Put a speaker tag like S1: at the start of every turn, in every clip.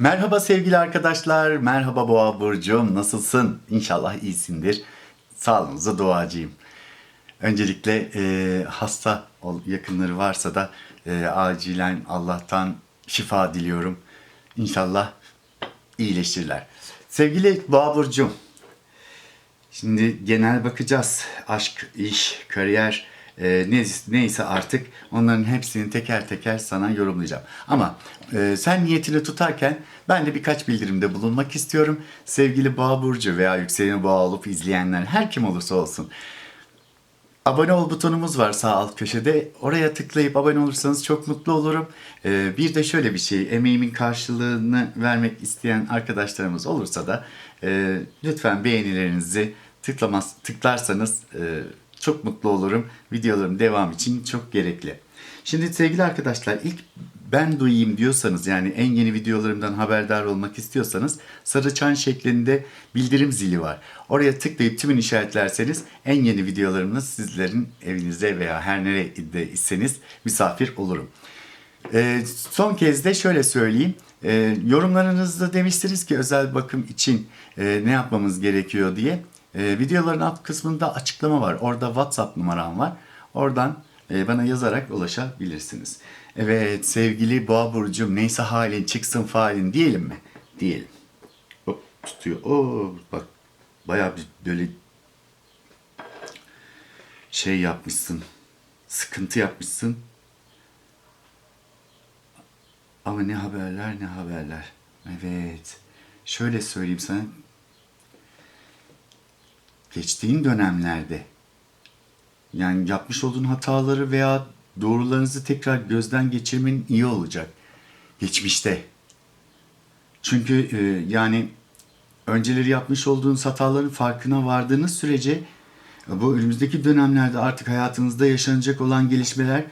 S1: Merhaba sevgili arkadaşlar, merhaba Boğa Burcu'm, nasılsın? İnşallah iyisindir. Sağlığınıza duacıyım. Öncelikle e, hasta yakınları varsa da e, acilen Allah'tan şifa diliyorum. İnşallah iyileşirler. Sevgili Boğa Burcu'm, Şimdi genel bakacağız. Aşk, iş, kariyer e, ne- neyse artık onların hepsini teker teker sana yorumlayacağım. Ama e, sen niyetini tutarken ben de birkaç bildirimde bulunmak istiyorum. Sevgili Boğa Burcu veya Yükseleni Boğa olup izleyenler her kim olursa olsun. Abone ol butonumuz var sağ alt köşede. Oraya tıklayıp abone olursanız çok mutlu olurum. Ee, bir de şöyle bir şey, emeğimin karşılığını vermek isteyen arkadaşlarımız olursa da e, lütfen beğenilerinizi tıklamaz, tıklarsanız e, çok mutlu olurum. Videoların devam için çok gerekli. Şimdi sevgili arkadaşlar ilk ben duyayım diyorsanız yani en yeni videolarımdan haberdar olmak istiyorsanız sarı çan şeklinde bildirim zili var. Oraya tıklayıp tümünü işaretlerseniz en yeni videolarımda sizlerin evinize veya her nerede iseniz misafir olurum. Ee, son kez de şöyle söyleyeyim. Ee, yorumlarınızda demiştiniz ki özel bakım için e, ne yapmamız gerekiyor diye. Ee, videoların alt kısmında açıklama var. Orada WhatsApp numaram var. Oradan e, bana yazarak ulaşabilirsiniz. Evet sevgili Boğa Burcu'm neyse halin çıksın falin diyelim mi? Diyelim. Hop tutuyor. Oo bak bayağı bir böyle şey yapmışsın. Sıkıntı yapmışsın. Ama ne haberler ne haberler. Evet. Şöyle söyleyeyim sana. Geçtiğin dönemlerde yani yapmış olduğun hataları veya doğrularınızı tekrar gözden geçirmenin iyi olacak. Geçmişte. Çünkü e, yani önceleri yapmış olduğunuz hataların farkına vardığınız sürece e, bu önümüzdeki dönemlerde artık hayatınızda yaşanacak olan gelişmeler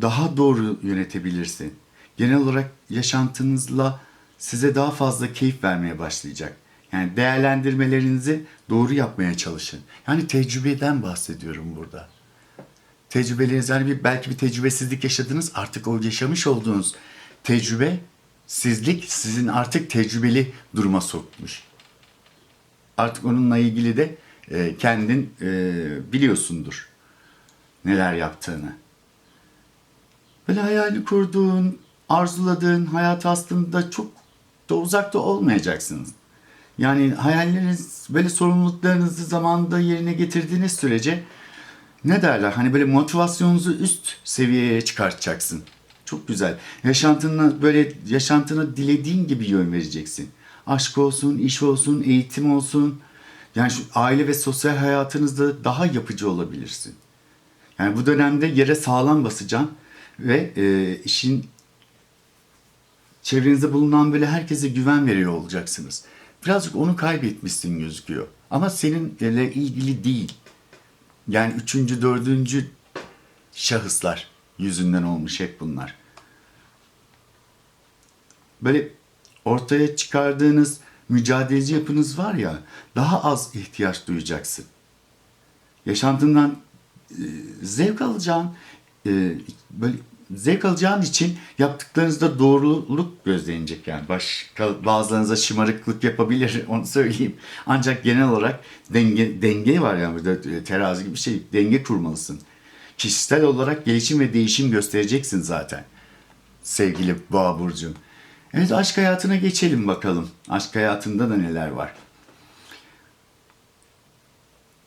S1: daha doğru yönetebilirsin. Genel olarak yaşantınızla size daha fazla keyif vermeye başlayacak. Yani değerlendirmelerinizi doğru yapmaya çalışın. Yani tecrübeden bahsediyorum burada. Tecrübeleriniz yani bir, belki bir tecrübesizlik yaşadınız artık o yaşamış olduğunuz tecrübe sizlik sizin artık tecrübeli duruma sokmuş. Artık onunla ilgili de e, kendin e, biliyorsundur neler yaptığını. Böyle hayali kurduğun, arzuladığın hayat aslında çok da uzakta olmayacaksınız. Yani hayalleriniz, böyle sorumluluklarınızı zamanında yerine getirdiğiniz sürece ne derler hani böyle motivasyonunuzu üst seviyeye çıkartacaksın. Çok güzel. Yaşantına böyle yaşantına dilediğin gibi yön vereceksin. Aşk olsun, iş olsun, eğitim olsun. Yani şu aile ve sosyal hayatınızda daha yapıcı olabilirsin. Yani bu dönemde yere sağlam basacaksın ve e, işin çevrenizde bulunan böyle herkese güven veriyor olacaksınız. Birazcık onu kaybetmişsin gözüküyor. Ama seninle ilgili değil. Yani üçüncü, dördüncü şahıslar yüzünden olmuş hep bunlar. Böyle ortaya çıkardığınız mücadeleci yapınız var ya daha az ihtiyaç duyacaksın. Yaşantından e, zevk alacağın e, böyle zevk alacağın için yaptıklarınızda doğruluk gözlenecek yani. Başka bazılarınıza şımarıklık yapabilir onu söyleyeyim. Ancak genel olarak denge denge var yani burada e, terazi gibi bir şey. Denge kurmalısın. Kişisel olarak gelişim ve değişim göstereceksin zaten. Sevgili Boğa burcu. Evet aşk hayatına geçelim bakalım. Aşk hayatında da neler var?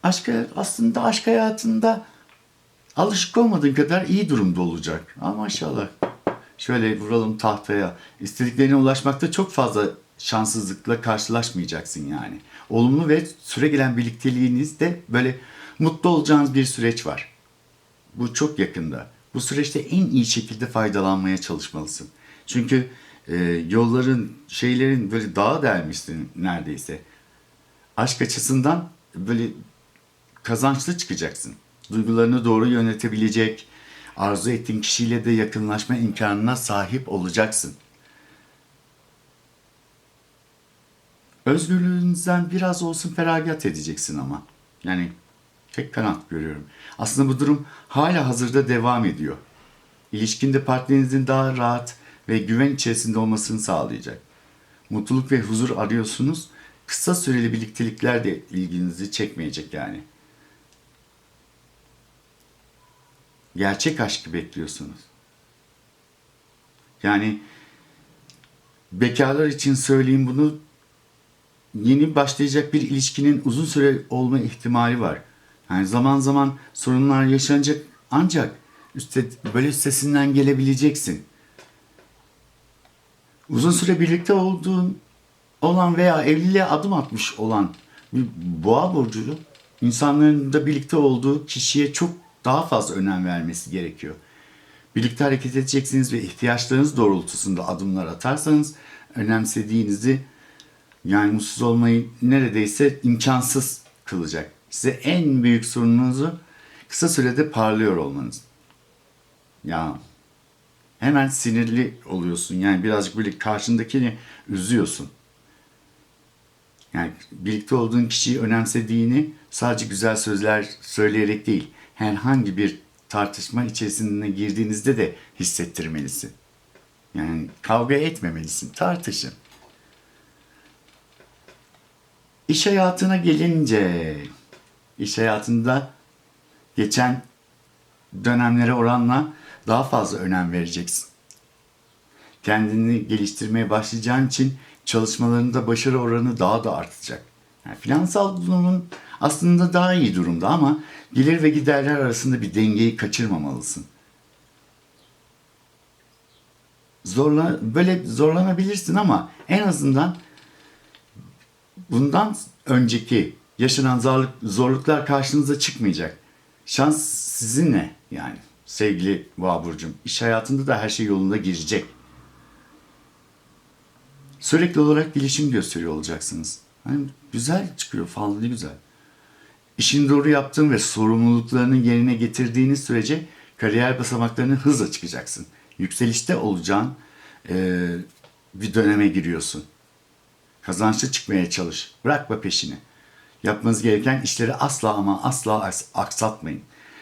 S1: Aşk aslında aşk hayatında alışık olmadığın kadar iyi durumda olacak. Ama maşallah. Şöyle vuralım tahtaya. İstediklerine ulaşmakta çok fazla şanssızlıkla karşılaşmayacaksın yani. Olumlu ve süre gelen birlikteliğinizde böyle mutlu olacağınız bir süreç var. Bu çok yakında. Bu süreçte en iyi şekilde faydalanmaya çalışmalısın. Çünkü e, yolların, şeylerin böyle dağa delmişsin neredeyse. Aşk açısından böyle kazançlı çıkacaksın. Duygularını doğru yönetebilecek, arzu ettiğin kişiyle de yakınlaşma imkanına sahip olacaksın. Özgürlüğünüzden biraz olsun feragat edeceksin ama. Yani tek kanat görüyorum. Aslında bu durum hala hazırda devam ediyor. İlişkinde partnerinizin daha rahat ve güven içerisinde olmasını sağlayacak. mutluluk ve huzur arıyorsunuz. Kısa süreli birliktelikler de ilginizi çekmeyecek yani. Gerçek aşkı bekliyorsunuz. Yani bekarlar için söyleyeyim bunu yeni başlayacak bir ilişkinin uzun süre olma ihtimali var. Yani zaman zaman sorunlar yaşanacak ancak üstte, böyle üstesinden gelebileceksin. Uzun süre birlikte olduğun olan veya evliliğe adım atmış olan bir boğa burcu insanların da birlikte olduğu kişiye çok daha fazla önem vermesi gerekiyor. Birlikte hareket edeceksiniz ve ihtiyaçlarınız doğrultusunda adımlar atarsanız önemsediğinizi yani mutsuz olmayı neredeyse imkansız kılacak. Size en büyük sorununuzu kısa sürede parlıyor olmanız. Ya hemen sinirli oluyorsun. Yani birazcık böyle karşındakini üzüyorsun. Yani birlikte olduğun kişiyi önemsediğini sadece güzel sözler söyleyerek değil, herhangi bir tartışma içerisine girdiğinizde de hissettirmelisin. Yani kavga etmemelisin, tartışın. İş hayatına gelince, iş hayatında geçen dönemlere oranla daha fazla önem vereceksin. Kendini geliştirmeye başlayacağın için çalışmalarında başarı oranı daha da artacak. Yani finansal durumun aslında daha iyi durumda ama gelir ve giderler arasında bir dengeyi kaçırmamalısın. Zorla, böyle zorlanabilirsin ama en azından bundan önceki yaşanan zorluk, zorluklar karşınıza çıkmayacak. Şans sizinle yani sevgili Boğa Burcu'm. İş hayatında da her şey yolunda girecek. Sürekli olarak gelişim gösteriyor olacaksınız. Yani güzel çıkıyor, fallı güzel. İşini doğru yaptığın ve sorumluluklarını yerine getirdiğiniz sürece kariyer basamaklarını hızla çıkacaksın. Yükselişte olacağın e, bir döneme giriyorsun. Kazançlı çıkmaya çalış. Bırakma peşini. Yapmanız gereken işleri asla ama asla aks- aksatmayın.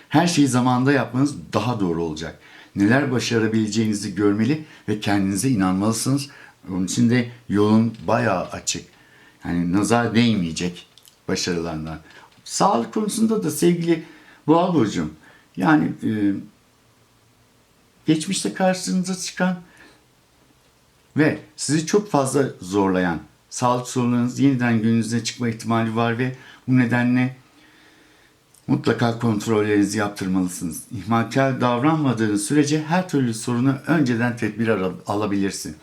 S1: Her şeyi zamanında yapmanız daha doğru olacak. Neler başarabileceğinizi görmeli ve kendinize inanmalısınız. Onun için de yolun bayağı açık. Yani nazar değmeyecek başarılarından. Sağlık konusunda da sevgili Boğa Burcu'm yani e, geçmişte karşınıza çıkan ve sizi çok fazla zorlayan sağlık sorunlarınız yeniden gününüze çıkma ihtimali var ve bu nedenle mutlaka kontrollerinizi yaptırmalısınız. İhmalkar davranmadığınız sürece her türlü sorunu önceden tedbir al- alabilirsin.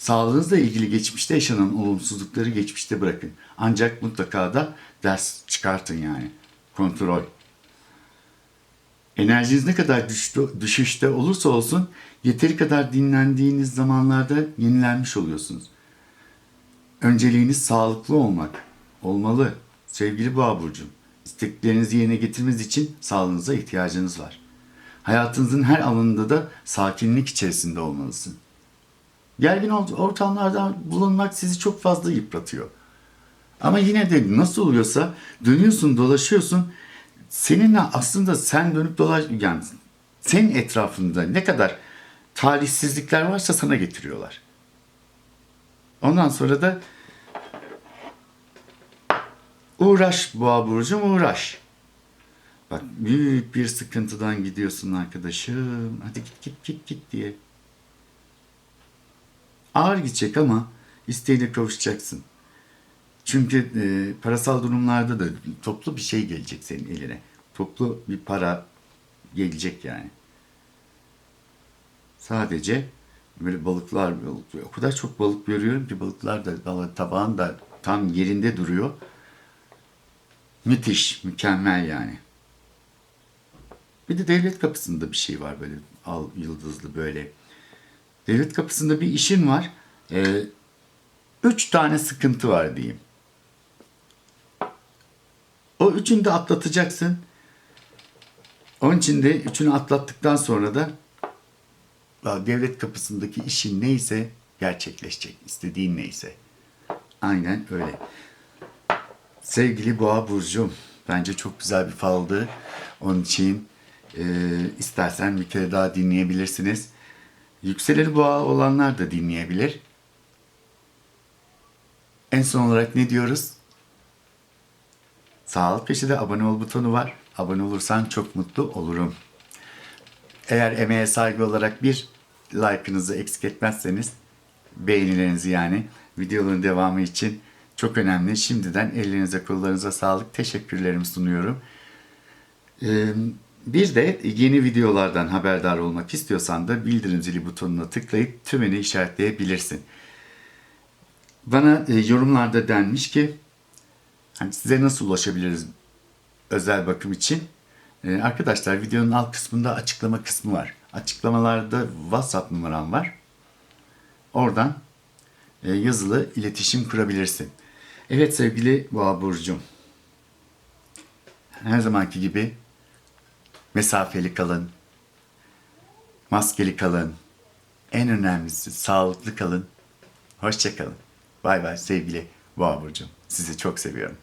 S1: Sağlığınızla ilgili geçmişte yaşanan olumsuzlukları geçmişte bırakın. Ancak mutlaka da ders çıkartın yani. Kontrol. Enerjiniz ne kadar düştü, düşüşte olursa olsun yeteri kadar dinlendiğiniz zamanlarda yenilenmiş oluyorsunuz. Önceliğiniz sağlıklı olmak olmalı. Sevgili Boğa Burcu'm, isteklerinizi yerine getirmeniz için sağlığınıza ihtiyacınız var. Hayatınızın her alanında da sakinlik içerisinde olmalısın. Gergin ort- ortamlarda bulunmak sizi çok fazla yıpratıyor. Ama yine de nasıl oluyorsa dönüyorsun, dolaşıyorsun. Seninle aslında sen dönüp dolaş yani senin etrafında ne kadar talihsizlikler varsa sana getiriyorlar. Ondan sonra da uğraş boğa burcum uğraş. Bak büyük bir sıkıntıdan gidiyorsun arkadaşım. Hadi git git git git diye. Ağır gidecek ama isteğiyle kavuşacaksın. Çünkü e, parasal durumlarda da toplu bir şey gelecek senin eline. Toplu bir para gelecek yani. Sadece böyle balıklar balık O kadar çok balık görüyorum ki balıklar da tabağın da tam yerinde duruyor. Müthiş, mükemmel yani. Bir de devlet kapısında bir şey var böyle al yıldızlı böyle. Devlet kapısında bir işin var. Ee, üç tane sıkıntı var diyeyim. O üçünü de atlatacaksın. Onun için de üçünü atlattıktan sonra da devlet kapısındaki işin neyse gerçekleşecek. İstediğin neyse. Aynen öyle. Sevgili Boğa Burcu'm, bence çok güzel bir faldı. Onun için e, istersen bir kere daha dinleyebilirsiniz. Yükseleni boğa olanlar da dinleyebilir. En son olarak ne diyoruz? Sağ alt köşede abone ol butonu var. Abone olursan çok mutlu olurum. Eğer emeğe saygı olarak bir like'ınızı eksik etmezseniz beğenilerinizi yani videoların devamı için çok önemli. Şimdiden ellerinize kollarınıza sağlık. Teşekkürlerimi sunuyorum. Ee, bir de yeni videolardan haberdar olmak istiyorsan da bildirim zili butonuna tıklayıp tümünü işaretleyebilirsin. Bana e, yorumlarda denmiş ki hani size nasıl ulaşabiliriz özel bakım için? Ee, arkadaşlar videonun alt kısmında açıklama kısmı var. Açıklamalarda WhatsApp numaram var. Oradan e, yazılı iletişim kurabilirsin. Evet sevgili Boğa Burcu'm. Her zamanki gibi mesafeli kalın, maskeli kalın, en önemlisi sağlıklı kalın. Hoşçakalın. Bay bay sevgili Boğa Burcu'm. Sizi çok seviyorum.